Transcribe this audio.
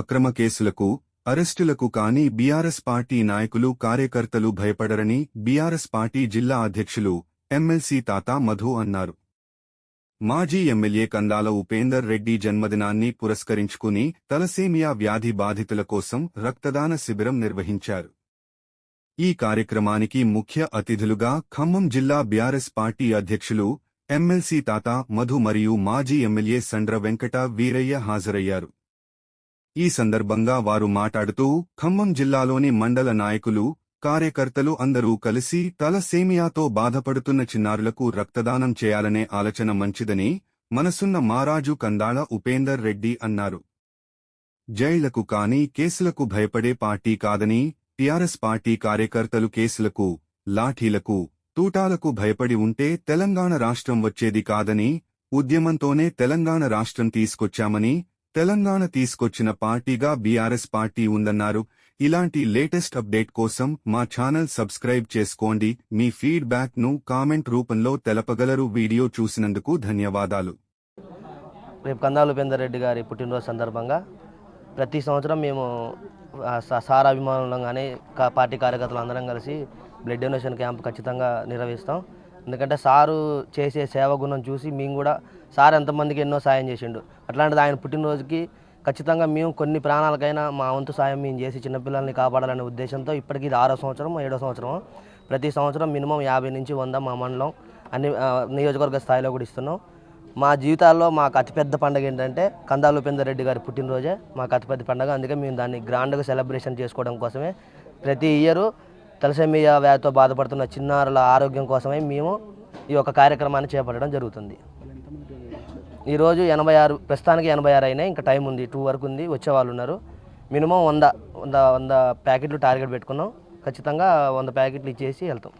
అక్రమ కేసులకు అరెస్టులకు కానీ బీఆర్ఎస్ పార్టీ నాయకులు కార్యకర్తలు భయపడరని బీఆర్ఎస్ పార్టీ జిల్లా అధ్యక్షులు ఎమ్మెల్సీ తాత మధు అన్నారు. మాజీ ఎమ్మెల్యే కందాల ఉపేందర్ రెడ్డి జన్మదినాన్ని పురస్కరించుకుని తలసేమియా వ్యాధి బాధితుల కోసం రక్తదాన శిబిరం నిర్వహించారు. ఈ కార్యక్రమానికి ముఖ్య అతిథులుగా ఖమ్మం జిల్లా బీఆర్ఎస్ పార్టీ అధ్యక్షులు ఎమ్మెల్సీ తాత మధు మరియు మాజీ ఎమ్మెల్యే సండ్ర వెంకట వీరయ్య హాజరయ్యారు. ఈ సందర్భంగా వారు మాట్లాడుతూ ఖమ్మం జిల్లాలోని మండల నాయకులు కార్యకర్తలు అందరూ కలిసి తలసేమియాతో బాధపడుతున్న చిన్నారులకు రక్తదానం చేయాలనే ఆలోచన మంచిదని మనసున్న మారాజు కందాళ ఉపేందర్ రెడ్డి అన్నారు. జైళ్ళకు కాని కేసులకు భయపడే పార్టీ కాదని టీఆర్ఎస్ పార్టీ కార్యకర్తలు కేసులకు లాఠీలకు తూటాలకు భయపడి ఉంటే తెలంగాణ రాష్ట్రం వచ్చేది కాదని ఉద్యమంతోనే తెలంగాణ రాష్ట్రం తీసుకొచ్చామని తెలంగాణ తీసుకొచ్చిన పార్టీగా బీఆర్ఎస్ పార్టీ ఉందన్నారు. ఇలాంటి లేటెస్ట్ అప్డేట్ కోసం మా ఛానల్ సబ్స్క్రైబ్ చేసుకోండి. మీ ఫీడ్బ్యాక్ను కామెంట్ రూపంలో తెలపగలరు. వీడియో చూసినందుకు ధన్యవాదాలు. రేపు కందాల రెడ్డి గారి పుట్టినరోజు సందర్భంగా ప్రతి సంవత్సరం మేము స- సార్ కా పార్టీ కార్యకర్తలు అందరం కలిసి బ్లడ్ డొనేషన్ క్యాంప్ ఖచ్చితంగా నిర్వహిస్తాం. ఎందుకంటే సారు చేసే సేవ గుణం చూసి మేము కూడా సార్ ఎంతమందికి ఎన్నో సాయం చేసిండు. అట్లాంటిది ఆయన పుట్టినరోజుకి ఖచ్చితంగా మేము కొన్ని ప్రాణాలకైనా మా వంతు సాయం మేము చేసి చిన్నపిల్లల్ని కాపాడాలనే ఉద్దేశంతో ఇప్పటికి ఇది ఆరో సంవత్సరం ఏడో సంవత్సరం ప్రతి సంవత్సరం మినిమం యాభై నుంచి వంద మా మండలం అన్ని నియోజకవర్గ స్థాయిలో కూడా ఇస్తున్నాం. మా జీవితాల్లో మాకు అతిపెద్ద పండుగ ఏంటంటే కందాలుపేందర్ రెడ్డి గారి పుట్టినరోజే. మాకు అతిపెద్ద పండుగ. అందుకే మేము దాన్ని గ్రాండ్గా సెలబ్రేషన్ చేసుకోవడం కోసమే ప్రతి ఇయరు తలసేమియా వ్యాధితో బాధపడుతున్న చిన్నారుల ఆరోగ్యం కోసమే మేము ఈ యొక్క కార్యక్రమాన్ని చేపట్టడం జరుగుతుంది. ఈరోజు ఎనభై ఆరు ప్రస్తుతానికి ఎనభై ఆరు అయినాయి ఇంకా టైం ఉంది టూ వరకు ఉంది వచ్చే వాళ్ళు ఉన్నారు. మినిమం వంద వంద వంద ప్యాకెట్లు టార్గెట్ పెట్టుకున్నాం. ఖచ్చితంగా వంద ప్యాకెట్లు ఇచ్చేసి వెళ్తాం.